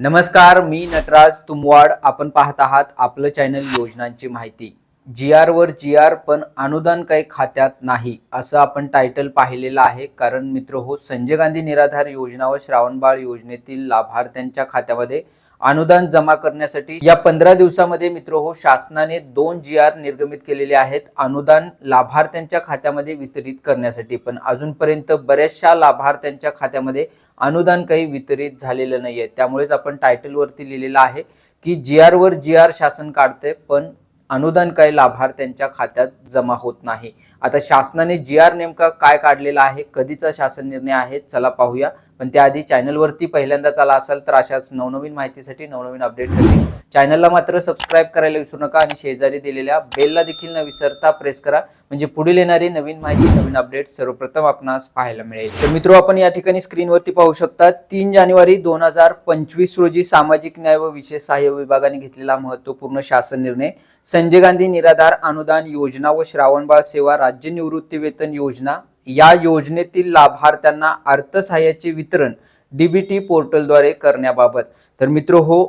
नमस्कार मी नटराज तुमवाड. आपण पाहत आहात आपलं चॅनल योजनांची माहिती. जी आर वर जी आर पण अनुदान काही खात्यात नाही असं आपण टायटल पाहिलेलं आहे. कारण मित्र हो संजय गांधी निराधार योजना व श्रावणबाळ योजनेतील लाभार्थ्यांच्या खात्यामध्ये अनुदान जमा करण्यासाठी या पंधरा दिवसामध्ये मित्र हो शासनाने दोन जी आर निर्गमित केलेले आहेत. अनुदान लाभार्थ्यांच्या खात्यामध्ये वितरित करण्यासाठी. पण अजूनपर्यंत बऱ्याचशा लाभार्थ्यांच्या खात्यामध्ये अनुदान काही वितरित झालेलं नाही आहे त्यामुळेच आपण टायटलवरती लिहिलेलं आहे की जी आरवर जी आर शासन काढते पण अनुदान काही लाभार्थ्यांच्या खात्यात जमा होत नाही. आता शासनाने जी आर नेमका काय काढलेला आहे? कधीचा शासन निर्णय आहे? चला पाहूया. पण त्याआधी चॅनलवरती पहिल्यांदाच आला असाल तर अशाच नवनवीन माहितीसाठी नवनवीन अपडेटसाठी चॅनलला मात्र सबस्क्राईब करायला विसरू नका आणि शेजारी दिलेल्या बेलला देखील न विसरता प्रेस करा. म्हणजे पुढील येणारी नवीन माहिती नवीन अपडेट सर्वप्रथम आपणास पाहायला मिळेल. तर मित्रो आपण या ठिकाणी स्क्रीनवरती पाहू शकता तीन जानेवारी दोन हजार पंचवीस रोजी सामाजिक न्याय व विशेष सहाय्य विभागाने घेतलेला महत्त्वपूर्ण शासन निर्णय. संजय गांधी निराधार अनुदान योजना व श्रावणबाळ सेवा राज्य निवृत्ती वेतन योजना या योजनेतील लाभार्थ्यांना अर्थसहाय्याचे वितरण डीबीटी पोर्टलद्वारे करण्याबाबत. तर मित्र हो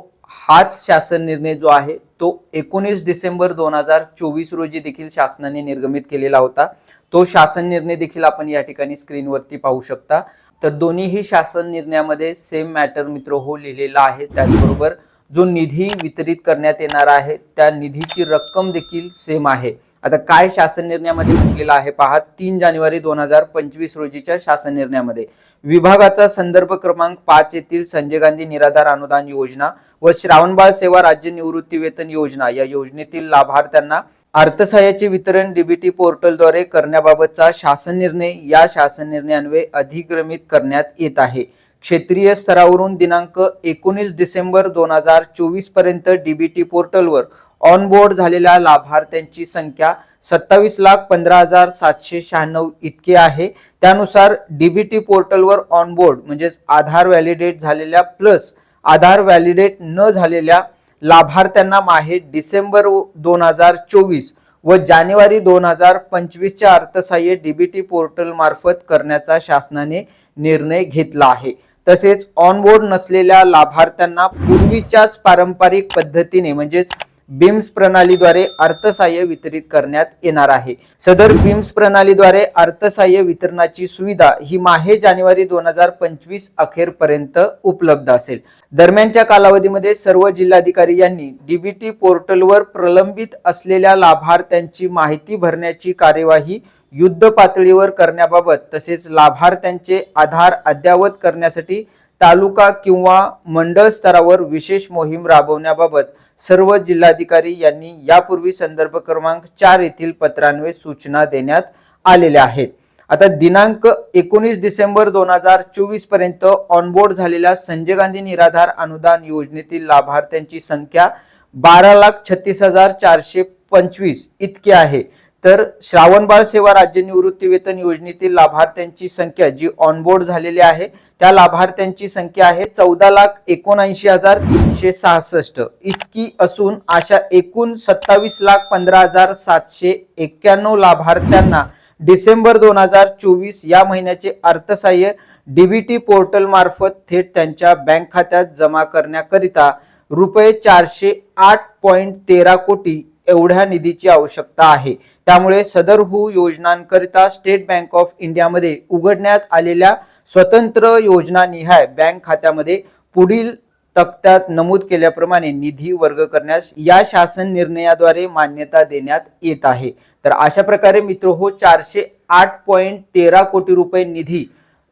हाच शासन निर्णय जो आहे तो एकोणीस डिसेंबर दोन हजार चोवीस रोजी देखील शासनाने निर्गमित केलेला होता. तो शासन निर्णय देखील आपण या ठिकाणी स्क्रीनवरती पाहू शकता. तर दोन्हीही शासन निर्णयामध्ये सेम मॅटर मित्र हो लिहिलेला आहे. त्याचबरोबर जो निधी वितरित करण्यात येणार आहे त्या निधीची रक्कम देखील सेम आहे. आता काय शासन निर्णयामध्ये म्हटलेलं आहे पहा तीन जानेवारी दोन हजार पंचवीस रोजीच्या शासन निर्णयामध्ये. विभागाचा संदर्भ क्रमांक पाच येथील संजय गांधी निराधार अनुदान योजना व श्रावणबाळ सेवा राज्य निवृत्ती वेतन योजना या योजनेतील लाभार्थ्यांना अर्थसहाय्याचे वितरण डीबीटी पोर्टलद्वारे करण्याबाबतचा शासन निर्णय या शासन निर्णयान्वये अधिक्रमित करण्यात येत आहे. क्षेत्रीय स्तरावरून दिनांक एकोणीस डिसेंबर दोन हजार चोवीसपर्यंत डीबीटी पोर्टलवर ऑन बोर्ड झालेल्या लाभार्थ्यांची संख्या सत्तावीस लाख पंधरा हजार सातशे शहाण्णव इतके आहे. त्यानुसार डीबीटी पोर्टलवर ऑन बोर्ड म्हणजेच आधार व्हॅलिडेट झालेल्या प्लस आधार व्हॅलिडेट न झालेल्या लाभार्थ्यांना माहे डिसेंबर दोन हजार चोवीस व जानेवारी दोन हजार पंचवीसच्या अर्थसहाय्य डीबीटी पोर्टल मार्फत करण्याचा शासनाने निर्णय घेतला आहे. तसेच ऑनबोर्ड नसलेल्या लाभार्थ्यांना पूर्वीच्याच पारंपरिक पद्धतीने म्हणजेच बीम्स प्रणालीद्वारे अर्थसहाय्य वितरित करण्यात येणार आहे. सदर बीम्स प्रणालीद्वारे अर्थसहाय्य वितरणाची सुविधा ही माहे जानेवारी दोन हजार पंचवीस अखेरपर्यंत उपलब्ध असेल. दरम्यानच्या कालावधीमध्ये सर्व जिल्हाधिकारी यांनी डीबीटी पोर्टलवर प्रलंबित असलेल्या लाभार्थ्यांची माहिती भरण्याची कार्यवाही युद्ध पातळीवर करण्याबाबत तसेच लाभार्थ्यांचे आधार अद्ययावत करण्यासाठी तालुका किंवा मंडळ स्तरावर विशेष मोहीम राबवण्याबाबत सर्व जिल्हाधिकारी यांनी यापूर्वी संदर्भ क्रमांक चार येथील पत्रान्वये सूचना देण्यात आलेल्या आहेत. आता दिनांक एकोणीस डिसेंबर दोन हजार चोवीसपर्यंत ऑनबोर्ड झालेल्या संजय गांधी निराधार अनुदान योजनेतील लाभार्थ्यांची संख्या बारा लाख छत्तीस हजार चारशे पंचवीस इतकी आहे. तर श्रावणबाळ सेवा राज्य निवृत्ती वेतन योजनेतील लाभार्थ्यांची संख्या जी ऑनबोर्ड झालेली आहे त्या लाभार्थ्यांची संख्या आहे चौदा लाख एकोणऐंशी हजार तीनशे सहासष्ट. इतकी असून अशा एकूण सत्तावीस लाख पंधरा हजार सातशे एक्क्याण्णव लाभार्थ्यांना डिसेंबर दोन हजार चोवीस या महिन्याचे अर्थसहाय्य डीबीटी पोर्टल मार्फत थेट त्यांच्या बँक खात्यात जमा करण्याकरिता रुपये चारशे आठ पॉईंट तेरा कोटी एवढ्या निधीची आवश्यकता आहे. त्यामुळे सदर हू योजनांकरिता स्टेट बँक ऑफ इंडियामध्ये उघडण्यात आलेल्या स्वतंत्र योजना निहाय बँक खात्यामध्ये पुढील तक्त्यात नमूद केल्याप्रमाणे निधी वर्ग करण्यास या शासन निर्णयाद्वारे मान्यता देण्यात येत आहे. तर अशा प्रकारे मित्र हो चारशे आठ पॉईंट तेरा कोटी रुपये निधी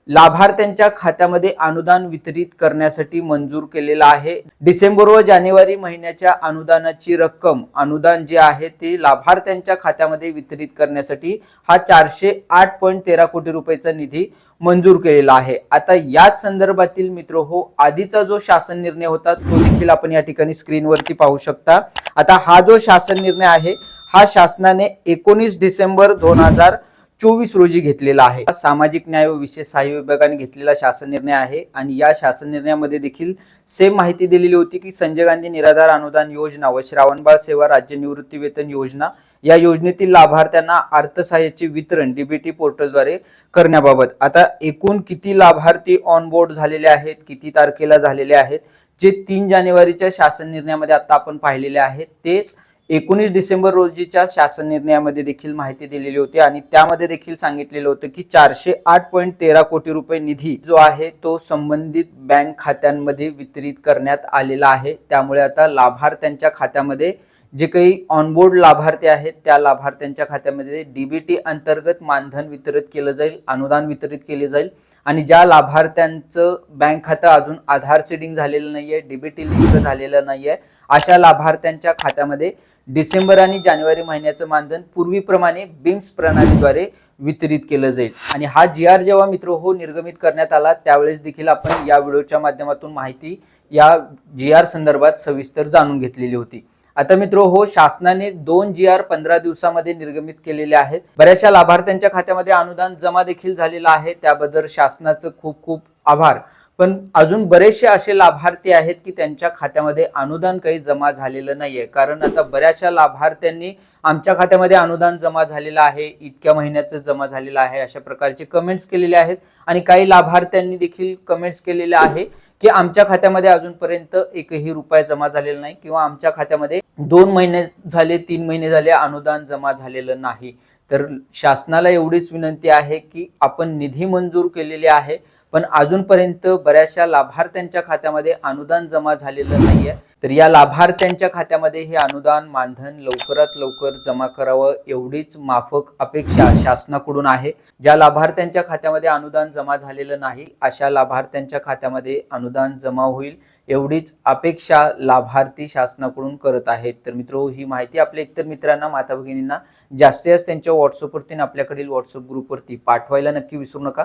लाभार्थ्यांच्या खात्यामध्ये अनुदान वितरित करण्यासाठी मंजूर केलेला आहे. डिसेंबर व जानेवारी महिन्याच्या अनुदानाची रक्कम अनुदान जे आहे ते लाभार्थ्यांच्या खात्यामध्ये वितरित करण्यासाठी हा चारशे आठ पॉईंट तेरा कोटी रुपयाचा निधी मंजूर केलेला आहे. आता याच संदर्भातील मित्र हो आधीचा जो शासन निर्णय होता तो देखील आपण या ठिकाणी स्क्रीनवरती पाहू शकता. आता हा जो शासन निर्णय आहे हा शासनाने एकोणीस डिसेंबर दोन हजार चोवीस रोजी घेतलेला आहे. सामाजिक न्याय व विशेष सहाय्य विभागाने घेतलेला शासन निर्णय आहे आणि या शासन निर्णयामध्ये देखील सेम माहिती दिलेली होती की संजय गांधी निराधार अनुदान योजना व श्रावणबाळ सेवा राज्य निवृत्ती वेतन योजना या योजनेतील लाभार्थ्यांना अर्थसहाय्याचे वितरण डीबीटी पोर्टलद्वारे करण्याबाबत. आता एकूण किती लाभार्थी ऑन बोर्ड झालेले आहेत किती तारखेला झालेले आहेत जे तीन जानेवारीच्या शासन निर्णयामध्ये आता आपण पाहिलेले आहेत तेच एकोणीस डिसेंबर रोजीच्या शासन निर्णयामध्ये देखील माहिती दिलेली होती आणि त्यामध्ये देखील सांगितलेलं होतं की चारशे आठ पॉईंट तेरा कोटी रुपये निधी जो आहे तो संबंधित बँक खात्यांमध्ये वितरित करण्यात आलेला आहे. त्यामुळे आता लाभार्थ्यांच्या खात्यामध्ये जे काही ऑनबोर्ड लाभार्थी आहेत त्या लाभार्थ्यांच्या खात्यामध्ये डीबीटी अंतर्गत मानधन वितरित केलं जाईल अनुदान वितरित केले जाईल आणि ज्या लाभार्थ्यांचं बँक खातं अजून आधार सीडिंग झालेलं नाहीये डीबीटी लिंक झालेलं नाहीये अशा लाभार्थ्यांच्या खात्यामध्ये डिसेंबर आणि जानेवारी महिन्याचं मानधन पूर्वीप्रमाणे बिम्स प्रणालीद्वारे वितरित केलं जाईल. आणि हा जी आर जेव्हा मित्र हो निर्गमित करण्यात आला त्यावेळेस देखील आपण या व्हिडिओच्या माध्यमातून माहिती या जी आर संदर्भात सविस्तर जाणून घेतलेली होती. आता मित्र हो शासनाने दोन जी आर पंधरा दिवसामध्ये निर्गमित केलेले आहेत. बऱ्याचशा लाभार्थ्यांच्या खात्यामध्ये अनुदान जमा देखील झालेलं आहे. त्याबद्दल शासनाचं खूप खूप आभार. पण अजून बरेचसे असे लाभार्थी आहेत की त्यांच्या खात्यामध्ये अनुदान काही जमा झालेलं नाहीये. कारण आता बऱ्याचशा लाभार्थ्यांनी आमच्या खात्यामध्ये अनुदान जमा झालेलं आहे इतक्या महिन्याचं जमा झालेलं आहे अशा प्रकारचे कमेंट्स केलेले आहेत. आणि काही लाभार्थ्यांनी देखील कमेंट्स केलेले आहे की आमच्या खात्यामध्ये अजूनपर्यंत एकही रुपया जमा झालेला नाही किंवा आमच्या खात्यामध्ये दोन महिने झाले तीन महिने झाले अनुदान जमा झालेलं नाही. तर शासनाला एवढीच विनंती आहे की आपण निधी मंजूर केलेले आहे. पण अजूनपर्यंत बऱ्याचशा लाभार्थ्यांच्या खात्यामध्ये अनुदान जमा झालेलं नाहीये. तर या लाभार्थ्यांच्या खात्यामध्ये हे अनुदान मानधन लवकरात लवकर जमा करावं एवढीच माफक अपेक्षा शासनाकडून आहे. ज्या लाभार्थ्यांच्या खात्यामध्ये अनुदान जमा झालेलं नाही अशा लाभार्थ्यांच्या खात्यामध्ये अनुदान जमा होईल एवढीच अपेक्षा लाभार्थी शासनाकडून करत आहेत. तर मित्र ही माहिती आपल्या इतर मित्रांना माता भगिनींना जास्तीत जास्त त्यांच्या व्हॉट्सअपवरती आपल्याकडील व्हॉट्सअप ग्रुपवरती पाठवायला नक्की विसरू नका.